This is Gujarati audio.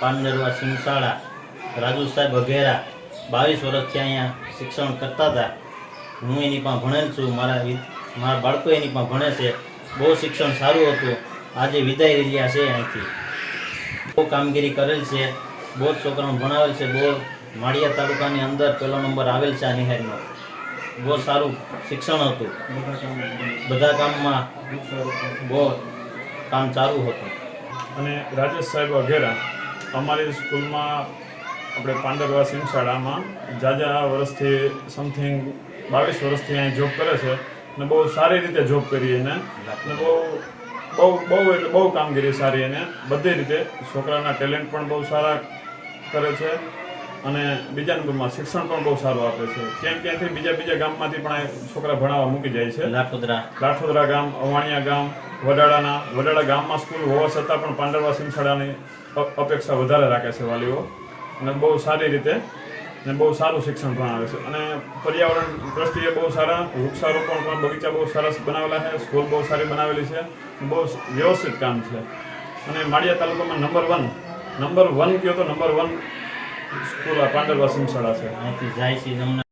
પાંડરવા સિંહશાળા રાજુ સાહેબ વઘેરા, બાવીસ વર્ષથી અહીંયા શિક્ષણ કરતા હતા. હું એની પણ ભણેલ છું, મારા મારા બાળકો એની પણ ભણે છે. બહુ શિક્ષણ સારું હતું. આજે વિદાય રહ્યા છે અહીંથી. બહુ કામગીરી કરેલ છે. બહુ જ છોકરાઓને ભણાવેલ છે. બહુ માળિયા તાલુકાની અંદર પહેલો નંબર આવેલ છે આ નિહારનો. બહુ સારું શિક્ષણ હતું. બધા કામમાં બહુ કામ સારું હતું. અને રાજેશ સાહેબ વઘેરા અમારી સ્કૂલમાં આપણે પાંડરવા સિંહ શાળામાં જાજા વર્ષથી સમથિંગ બાવીસ વર્ષથી અહીં જોબ કરે છે અને બહુ સારી રીતે જોબ કરી એને. અને બહુ બહુ બહુ એટલે બહુ કામગીરી સારી એને. બધી રીતે છોકરાના ટેલેન્ટ પણ બહુ સારા કરે છે અને બીજા નંબરમાં શિક્ષણ પણ બહુ સારું આપે છે. ક્યાંક ક્યાંથી બીજા બીજા ગામમાંથી પણ છોકરા ભણાવવા મૂકી જાય છે. લાઠોદરા. લાઠોદરા ગામ અવાણિયા ગામ વડાળાના, વડાળા ગામમાં સ્કૂલ હોવા છતાં પણ પાંડરવા સિંહશાળાની અપેક્ષા વધારે રાખે છે વાલીઓ. અને બહુ સારી રીતે અને બહુ સારું શિક્ષણ પણ આવે છે. અને પર્યાવરણ દ્રષ્ટિએ બહુ સારા, વૃક્ષારોપણ પણ બગીચા બહુ સરસ બનાવેલા છે, સ્કૂલ બહુ સારી બનાવેલી છે બહુ વ્યવસ્થિત કામ છે. અને માળિયા તાલુકામાં નંબર વન નંબર વન કયો તો નંબર વન સ્કૂલ પાંડરવા સિંહશાળા છે.